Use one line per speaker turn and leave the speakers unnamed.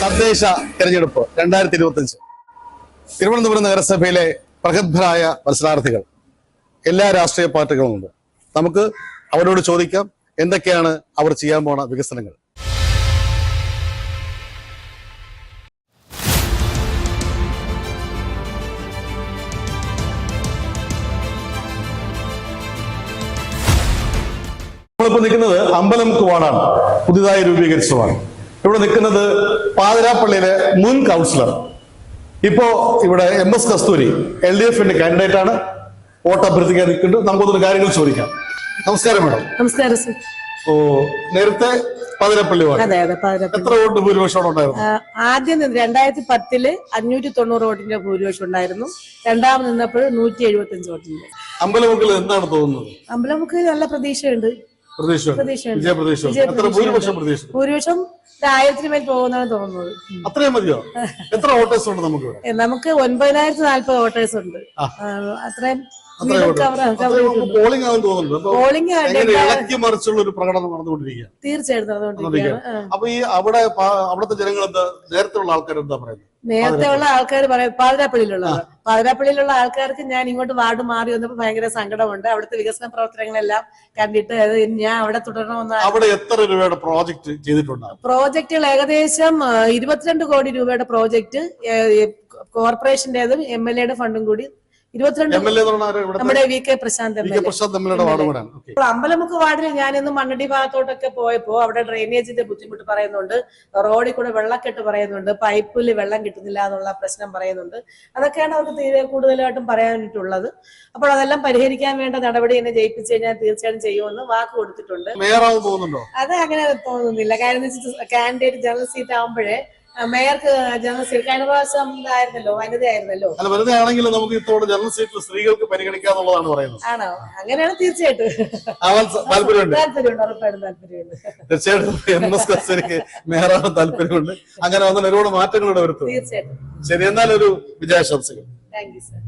തദ്ദേശ തെരഞ്ഞെടുപ്പ് രണ്ടായിരത്തി ഇരുപത്തി അഞ്ച് തിരുവനന്തപുരം നഗരസഭയിലെ പ്രഗത്ഭരായ മത്സരാർത്ഥികൾ. എല്ലാ രാഷ്ട്രീയ പാർട്ടികളുമുണ്ട് നമുക്ക് അവരോട് ചോദിക്കാം എന്തൊക്കെയാണ് അവർ ചെയ്യാൻ പോണ വികസനങ്ങൾ? നമ്മളിപ്പോ നിൽക്കുന്നത് അമ്പലം കുവാണാണ്. പുതിയതായി രൂപീകരിച്ചതാണ് ഇവിടെ നിൽക്കുന്നത് പാതിരാപ്പള്ളിയിലെ മുൻ കൗൺസിലർ ഇപ്പോ ഇവിടെ M S Kasthuri L D എഫിന്റെ കാൻഡിഡേറ്റ് ആണ്. വോട്ട് അഭ്യർത്ഥിക്കാൻ നിൽക്കുന്നുണ്ട്. നമുക്കൊന്നും കാര്യങ്ങൾ ചോദിക്കാം. നമസ്കാരം മേഡം.
നമസ്കാരം സർ
ഓ നേരത്തെ പാതിരാപ്പള്ളി
അതെ അതെ പാതിരപ്പള്ളി.
എത്ര വോട്ട് ഭൂരിപക്ഷം ഉണ്ടായിരുന്നു?
ആദ്യം രണ്ടായിരത്തി പത്തിൽ അഞ്ഞൂറ്റി തൊണ്ണൂറ് വോട്ടിന്റെ ഭൂരിപക്ഷം ഉണ്ടായിരുന്നു. രണ്ടാമത് നിന്നപ്പോൾ നൂറ്റി എഴുപത്തി അഞ്ച് വോട്ടിന്റെ.
അമ്പലമുക്കിൽ എന്താണ് തോന്നുന്നത്?
അമ്പലമുക്കിൽ നല്ല പ്രതീക്ഷയുണ്ട്.
ഭൂരിപക്ഷം
ആയിരത്തിന് മേൽ പോകുന്നതാണ് തോന്നുന്നത്.
അത്രയും മതിയോ? എത്ര വോട്ടേഴ്സ് ഉണ്ട് നമുക്ക്
നമുക്ക് ഒൻപതിനായിരത്തി നാല്പത് വോട്ടേഴ്സ് ഉണ്ട്. അത്രയും
മറിച്ചുള്ള ഒരു പ്രകടനം നടന്നുകൊണ്ടിരിക്കുക
തീർച്ചയായിട്ടും.
അപ്പൊ ഈ അവിടെ അവിടുത്തെ ജനങ്ങൾ എന്താ നേരത്തെ ഉള്ള ആൾക്കാർ എന്താ പറയുന്നത്?
നേരത്തെ ഉള്ള ആൾക്കാർ പറയാം പാതിരാപ്പള്ളിയിലുള്ളത്. പാതിരാപ്പള്ളിയിലുള്ള ആൾക്കാർക്ക് ഞാൻ ഇങ്ങോട്ട് വാർഡ് മാറി വന്നപ്പോൾ ഭയങ്കര സങ്കടമുണ്ട്. അവിടുത്തെ വികസന പ്രവർത്തനങ്ങളെല്ലാം കണ്ടിട്ട് ഞാൻ അവിടെ തുടരണമെന്ന്
അവിടെ എത്ര രൂപയുടെ പ്രോജക്ട് ചെയ്തിട്ടുണ്ട്?
പ്രോജക്റ്റുകൾ ഏകദേശം ഇരുപത്തിരണ്ട് കോടി രൂപയുടെ പ്രോജക്റ്റ് കോർപ്പറേഷന്റേതും എം എൽ എയുടെ ഫണ്ടും കൂടി ഇരുപത്തിരണ്ട് നമ്മുടെ വി കെ പ്രശാന്ത് ഇപ്പോൾ അമ്പലമുക്ക് വാർഡിൽ ഞാനിന്ന് മണ്ണടി ഭാഗത്തോട്ടൊക്കെ പോയപ്പോ അവിടെ ഡ്രെയിനേജിന്റെ ബുദ്ധിമുട്ട് പറയുന്നുണ്ട്. റോഡിൽ കൂടെ വെള്ളക്കെട്ട് പറയുന്നുണ്ട്. പൈപ്പിൽ വെള്ളം കിട്ടുന്നില്ല എന്നുള്ള പ്രശ്നം പറയുന്നുണ്ട്. അതൊക്കെയാണ് അവർക്ക് തീരെ കൂടുതലായിട്ടും പറയാനായിട്ടുള്ളത് അപ്പോൾ അതെല്ലാം പരിഹരിക്കാൻ വേണ്ട നടപടി എന്നെ ജയിപ്പിച്ചു കഴിഞ്ഞാൽ തീർച്ചയായും ചെയ്യുമെന്ന് വാക്ക് കൊടുത്തിട്ടുണ്ട്. അത് അങ്ങനെ തോന്നുന്നില്ല. വെച്ചാൽ കാൻഡിഡേറ്റ് ജനറൽ സീറ്റ് ആകുമ്പോഴേ മേയർക്ക് ജനറൽ സീറ്റ് കഴിഞ്ഞ പ്രാവശ്യം ഇതായിരുന്നല്ലോ വനിതയായിരുന്നല്ലോ.
അല്ല വെറുതെ ആണെങ്കിലും നമുക്ക് ഇത്തവണ ജനറൽ സീറ്റിൽ സ്ത്രീകൾക്ക് പരിഗണിക്കാന്നുള്ളതാണ് പറയുന്നത്.
ആണോ? അങ്ങനെയാണ് തീർച്ചയായിട്ടും.
താല്പര്യമുണ്ട്.
താല്പര്യമുണ്ട് ഉറപ്പായിട്ടും താല്പര്യമുണ്ട്.
തീർച്ചയായിട്ടും എം എസ് കസ്റ്റഡിക്ക് മേയറാവാൻ താല്പര്യമുണ്ട്. അങ്ങനെ വന്നാൽ ഒരുപാട് മാറ്റങ്ങൾ ഇവിടെ വരുത്തും.
തീർച്ചയായിട്ടും.
ശരി എന്നാൽ ഒരു വിജയാശംസകൾ.
Thank you sir